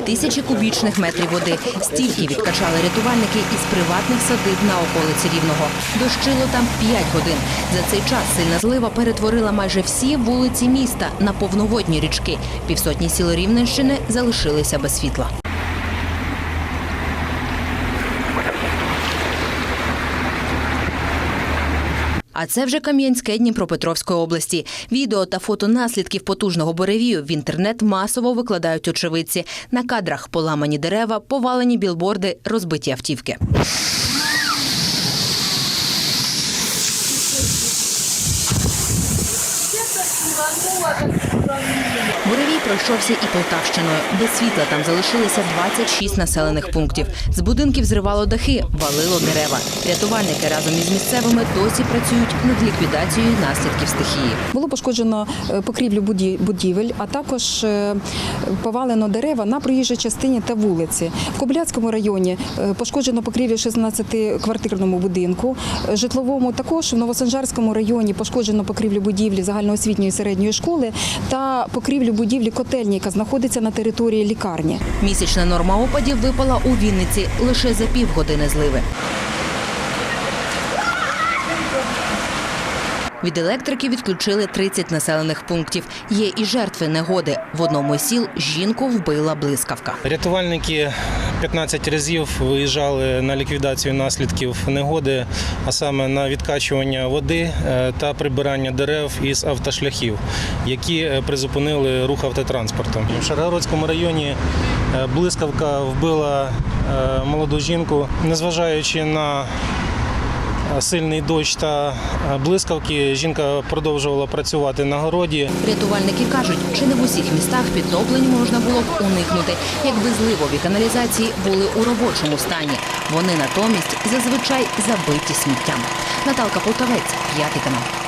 2000 кубічних метрів води. Стільки відкачали рятувальники із приватних садиб на околиці Рівного. Дощило там 5 годин. За цей час сильна злива перетворила майже всі вулиці міста на повноводні річки. Півсотні сіл Рівненщини залишилися без світла. А це вже Кам'янське Дніпропетровської області. Відео та фото наслідків потужного буревію в інтернет масово викладають очевидці. На кадрах поламані дерева, повалені білборди, розбиті автівки. Пройшовся і Полтавщиною. Без світла там залишилися 26 населених пунктів. З будинків зривало дахи, валило дерева. Рятувальники разом із місцевими досі працюють над ліквідацією наслідків стихії. Було пошкоджено е, покрівлю будівель, а також е, повалено дерева на проїжджій частині та вулиці. В Кобиляцькому районі е, пошкоджено покрівлю 16-квартирному будинку. Житловому також в Новосанжарському районі пошкоджено покрівлю будівлі загальноосвітньої середньої школи та покрівлю будівлі котельні, яка знаходиться на території лікарні. Місячна норма опадів випала у Вінниці лише за півгодини зливи. Від електрики відключили 30 населених пунктів. Є і жертви негоди. В одному із сіл жінку вбила блискавка. Рятувальники 15 разів виїжджали на ліквідацію наслідків негоди, а саме на відкачування води е, та прибирання дерев із автошляхів, які е, призупинили рух автотранспорту. В Шаргородському районі е, блискавка вбила молоду жінку, незважаючи на Сильний дощ та е, блискавки. Жінка продовжувала працювати на городі. Рятувальники кажуть, чи не в усіх містах підтоплень можна було б уникнути, якби зливові каналізації були у робочому стані. Вони натомість зазвичай забиті сміттям. Наталка Полтавець, п'ятий канал.